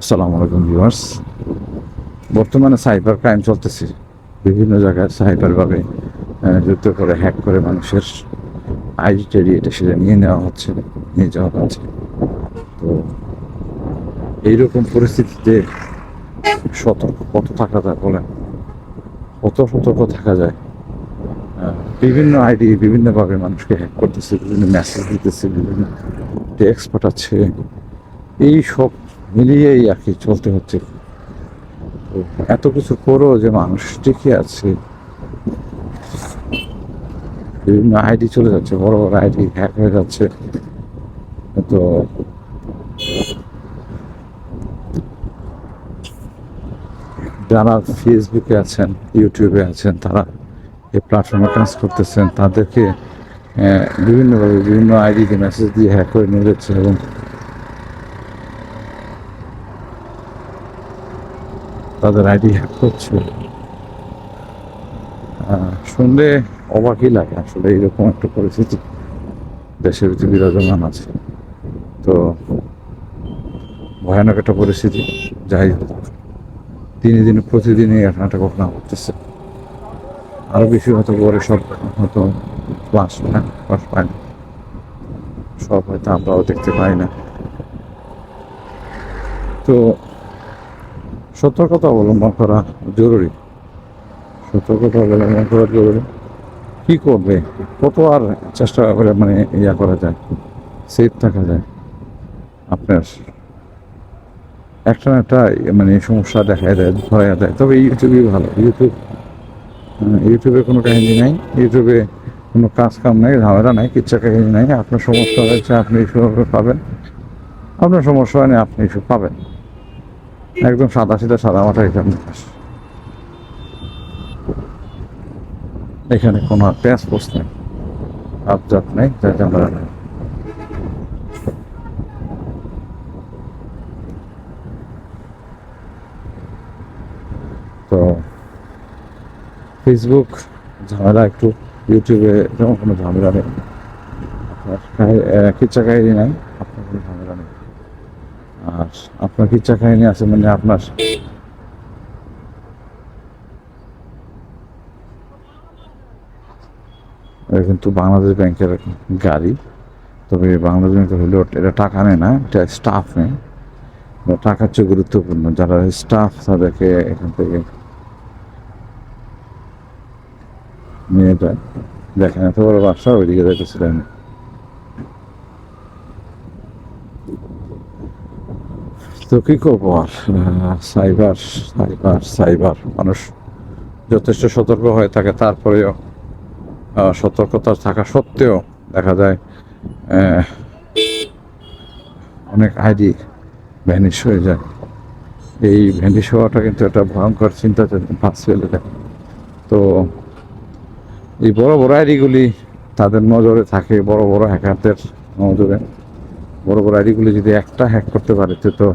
আসসালামু আলাইকুম ভিউয়ার্স। বর্তমানে সাইবার ক্রাইম চলতেছে। বিভিন্ন জায়গায় সাইবারভাবে যুদ্ধ করে, হ্যাক করে মানুষের আইডি এটা সেটা নিয়ে নেওয়া হচ্ছে, নিয়ে যাওয়া হচ্ছে। তো এইরকম পরিস্থিতিতে সতর্ক কত থাকা যায় বলেন? কত সতর্ক থাকা যায়? বিভিন্ন আইডি বিভিন্নভাবে মানুষকে হ্যাক করতেছে, বিভিন্ন মেসেজ দিতেছে, বিভিন্ন টেক্সট পাঠাচ্ছে। এই সব মিলিয়েই আর কি চলতে হচ্ছে। এত কিছু করো যে মানুষ টিকে আছে। বিভিন্ন আইডি চলে যাচ্ছে, বড় বড় আইডি হ্যাক হয়ে যাচ্ছে। তো যারা ফেসবুকে আছেন ইউটিউবে আছেন, তারা এই প্ল্যাটফর্মে কাজ করতেছেন, তাদেরকে বিভিন্নভাবে বিভিন্ন আইডিতে মেসেজ দিয়ে হ্যাক করে নিয়ে যাচ্ছে এবং তাদের আইডি হ্যাক করছে। শুনলে অবাকই লাগে আসলে এইরকম একটা পরিস্থিতি। দেশের ভিতরে বিরাজমান আছে। তো ভয়ানক একটা পরিস্থিতি। যাই হোক, দিনে দিনে, প্রতিদিনই একটা ঘটনা ঘটতেছে। আরও বেশি হয়তো পরে সব হয়তো ক্লাস না? পায় না। সব হয়তো আমরাও দেখতে পাই না। তো সতর্কতা অবলম্বন করা জরুরি। সতর্কতা অবলম্বন করা জরুরি। কি করবে? কত আর চেষ্টা করে মানে ইয়া করা যায়? সেফ থাকা যায়? আপনার একটা না একটা মানে সমস্যা দেখা দেয়, ধরা দেয়। তবে ইউটিউবই ভালো। ইউটিউব ইউটিউবে কোনো কাহিনী নাই। ইউটিউবে কোনো কাজ কাম নাই, ঝামেলা নাই, কিচ্ছা কাহিনী নাই। আপনার সমস্যা হয়েছে, আপনি ইস্যু পাবেন। আপনার সমস্যা হয়নি, আপনি ইস্যু পাবেন। একদম সাদা সিধা সাদা মাথা এখানে। এখানে কোনো প্যাঁচ পোস্ট নেই। আপজাত নেই যা ঝামেলা নেই। তো ফেসবুক ঝামেলা একটু ইউটিউবে যেমন কোনো ঝামেলা নেই। আপনার কাহিনী নাই আপনার কোনো ঝামেলা নেই আর আপনার কিচ্ছা কাহিনী আছে মানে আপনার? কিন্তু বাংলাদেশ ব্যাংকের গাড়ি। তবে বাংলাদেশ ব্যাংকের হলেও এটা টাকা নেয় না, এটা স্টাফ নেয়। টাকার চেয়ে গুরুত্বপূর্ণ। যারা স্টাফ তাদেরকে এখান থেকে নিয়ে যায়। দেখেন, এত বড় বাসা ওইদিকে যাইতেছিলেন। তো কি করব আর? Cyber cyber cyber. মানুষ যথেষ্ট সতর্ক হয়ে থাকে, তারপরেও সতর্কতা থাকা সত্ত্বেও দেখা যায় অনেক আইডি ভ্যানিশ হয়ে যায়। এই ভ্যানিশ হওয়াটা কিন্তু একটা ভয়ঙ্কর চিন্তা ফাঁস ফেলে দেয় তো এই বড় বড় আইডিগুলি তাদের নজরে থাকে, বড় বড় হ্যাকারদের নজরে। বড় বড় আইডিগুলি যদি একটা হ্যাক করতে পারে, তো তো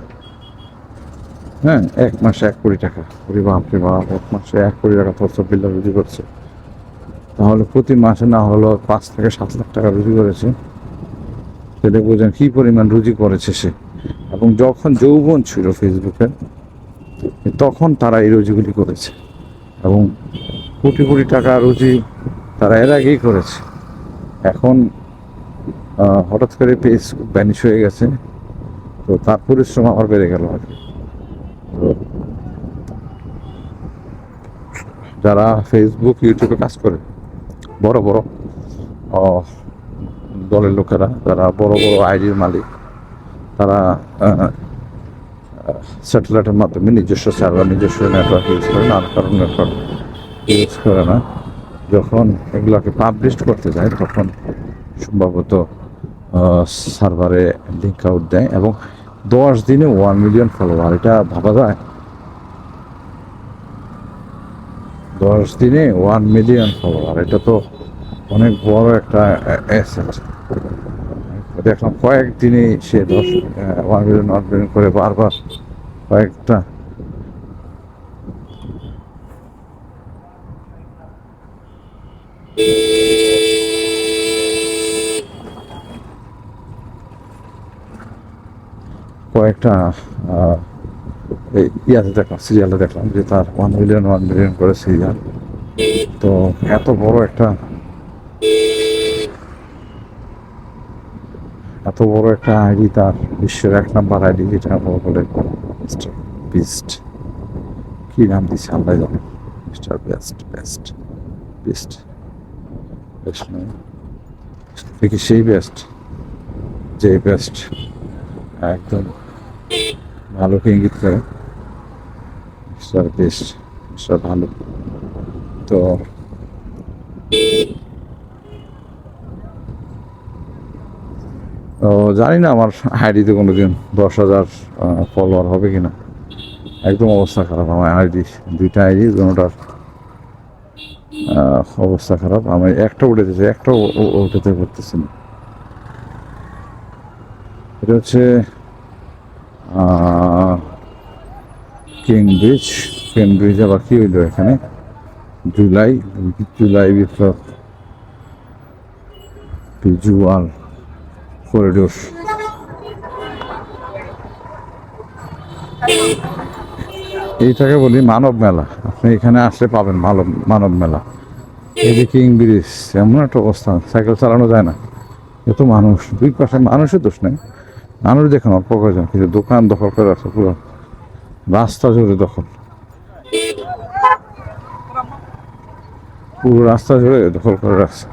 হ্যাঁ এক মাসে এক কোটি টাকা। ওরে বাপ রে বাপ এক মাসে এক কোটি টাকা তথ্য বিল্লা রুজি করছে। তাহলে প্রতি মাসে না হলো পাঁচ থেকে সাত লাখ টাকা রুজি করেছে। সেটা বোঝেন কী পরিমাণ রুজি করেছে সে। এবং যখন যৌবন ছিল ফেসবুকে, তখন তারা এই রুজিগুলি করেছে। এবং কোটি কোটি টাকা রুজি তারা এর আগেই করেছে। এখন হঠাৎ করে পেজ ব্যানিশ হয়ে গেছে। তো তার পরিশ্রম আবার বেড়ে গেল আর কি তো যারা ফেসবুক ইউটিউবে কাজ করে, বড় বড় দলের লোকেরা যারা বড় বড় আইডির মালিক, তারা স্যাটেলাইটের মাধ্যমে নিজস্ব সার্ভার নিজস্ব নেটওয়ার্ক ইউজ করে না কারণ নেটওয়ার্ক ইউজ করে না। যখন এগুলোকে পাবলিশ করতে যায়, তখন সম্ভবত সার্ভারে লিঙ্ক আউট দেয় এবং দশ দিনে ওয়ান মিলিয়ন ফলোয়ার এটা ভাবা যায়। দশ দিনে ওয়ান মিলিয়ন ফলোয়ার এটা তো অনেক বড় একটা অ্যাসেট দেখলাম কয়েকদিনে সে দশ ওয়ান মিলিয়ন ওয়ান মিলিয়ন করে বারবার কয়েকটা। কয়েকটা এই ইয়াতে দেখলাম সিরিয়ালে দেখলাম যে তার ওয়ান মিলিয়ন ওয়ান মিলিয়ন করে সিরিয়াল তো এত বড় একটা, এত বড় একটা আইডি তার, বিশ্বের এক নাম্বার আইডি যেটা আমরা বলে মিস্টার বিস্ট কি নাম দিচ্ছে আল্লাহ জানে। Mister best best best best নয় দেখি সেই বেস্ট যে বেস্ট একদম ভালোকে ইঙ্গিত করে মিস্টার বেস্ট মিস্টার ভালো। তো জানি না আমার আইডিতে কোনো দিন দশ হাজার ফলোয়ার হবে কিনা। একদম অবস্থা খারাপ আমার আইডি দুইটা আইডি দুটার অবস্থা খারাপ। আমি একটা উঠেতেছি একটা উঠেতে পারতেছি না। এটা হচ্ছে কিং ব্রিজ কিং ব্রিজ আবার কি হইল এখানে? জুলাই জুলাই বিপ্লব ভিজুয়াল করিডোর এইটাকে বলি মানব মেলা। আপনি এখানে আসলে পাবেন মানব মানব মেলা। এই যে কিং ব্রিজ এমন একটা অবস্থান সাইকেল চালানো যায় না। এত মানুষ, দুই পাশে মানুষের দোষ নেই। মানুষ দেখেন অল্প কয়েকজন কিন্তু দোকান দখল করে রাখছে পুরো। রাস্তা জুড়ে দখল। পুরো রাস্তা জুড়ে দখল করে রাখছে।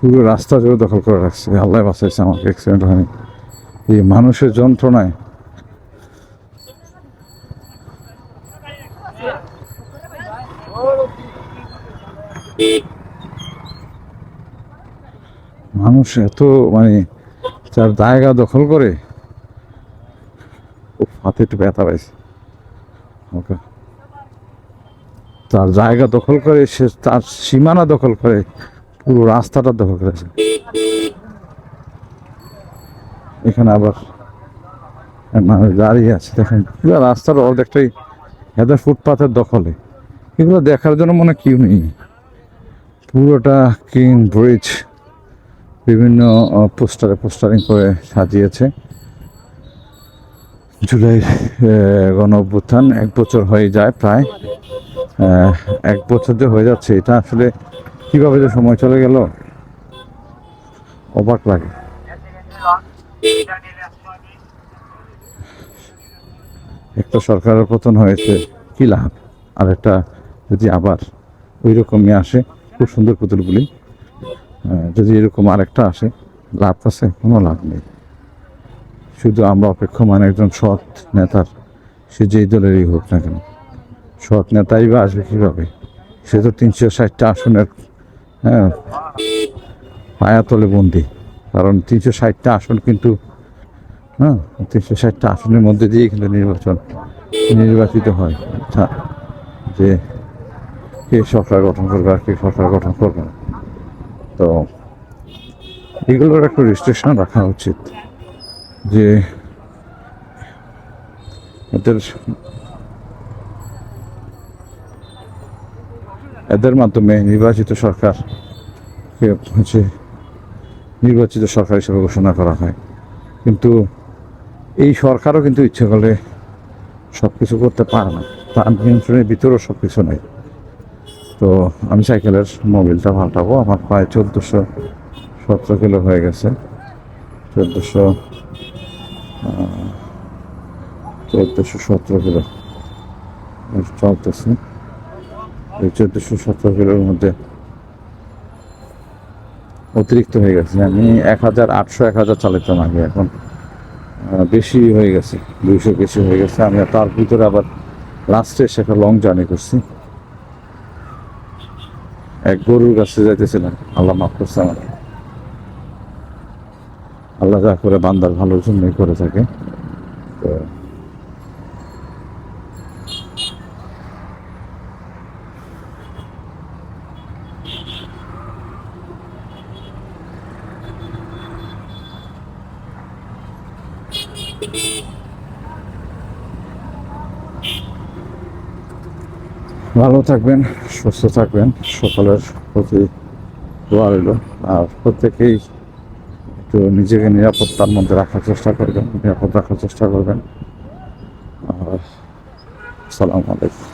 পুরো রাস্তা জুড়ে দখল করে রাখছে। আল্লাহ বাঁচাইছে আমাকে অ্যাক্সিডেন্ট হয়নি। এই মানুষের যন্ত্রণায় মানুষ এত মানে যার জায়গা দখল করে উফ, হাতে একটু ব্যথা পাইছে। তার জায়গা দখল করে সে তার সীমানা দখল করে পুরো রাস্তাটা দখল করেছে। এখানে আবার মানুষ দাঁড়িয়ে আছে দেখেন। পুরো রাস্তার অর্ধেকটাই এদের ফুটপাথের দখলে। এগুলো দেখার জন্য মনে কেউ নেই। পুরোটা কিং ব্রিজ বিভিন্ন পোস্টারে পোস্টারিং করে সাজিয়েছে। জুলাই গণ অভ্যুত্থান এক বছর হয়ে যায় প্রায়। এক বছর যে হয়ে যাচ্ছে, এটা আসলে কীভাবে যে সময় চলে গেল, অবাক লাগে। একটা সরকারের পতন হয়েছে, কি লাভ? আর একটা যদি আবার ওই রকমই আসে, খুব সুন্দর পুতুলগুলি। যদি এরকম আরেকটা আসে, লাভ আছে? কোনো লাভ নেই। শুধু আমরা অপেক্ষমান একজন সৎ নেতার, সে যেই দলেরই হোক না কেন। সৎ নেতাই বা আসবে কীভাবে? সে তো তিনশো ষাটটা আসনের হ্যাঁ পায়াতলে বন্দি। কারণ তিনশো ষাটটা আসন কিন্তু হ্যাঁ তিনশো ষাটটা আসনের মধ্যে দিয়ে কিন্তু নির্বাচন নির্বাচিত হয়। আচ্ছা যে কে সরকার গঠন করবে আর কে সরকার গঠন করবে না। তো এগুলোর একটা রেজিস্ট্রেশন রাখা উচিত যে এদের এদের মাধ্যমে নির্বাচিত সরকার হচ্ছে নির্বাচিত সরকার হিসেবে ঘোষণা করা হয়। কিন্তু এই সরকারও কিন্তু ইচ্ছে করলে সব কিছু করতে পারে না। তার নিয়ন্ত্রণের ভিতরেও সব কিছু নেই। তো আমি সাইকেলের মোবিলটা পাল্টাবো আমার প্রায় চোদ্দোশো সতেরো কিলো হয়ে গেছে। চোদ্দোশো চোদ্দোশো সতেরো কিলো চলতেছে। এই চোদ্দোশো সতেরো কিলোর মধ্যে অতিরিক্ত হয়ে গেছে। আমি এক হাজার আটশো, এক হাজার চালাতাম আগে। এখন বেশি হয়ে গেছে দুইশো বেশি হয়ে গেছে। আমি তার ভিতরে আবার লাস্টে সেটা লং জার্নি করছি। এক গরুর কাছে যাইতেছিলাম, আল্লাহ মাফ করছে আমার আল্লাহ যা করে বান্দার ভালোর জন্যই করে থাকে। তো ভালো থাকবেন, সুস্থ থাকবেন। সকলের প্রতি দোয়া রইল। আর প্রত্যেকেই একটু নিজেকে নিরাপত্তার মধ্যে রাখার চেষ্টা করবেন, নিরাপদ রাখার চেষ্টা করবেন। আর সালাম আলাইকুম।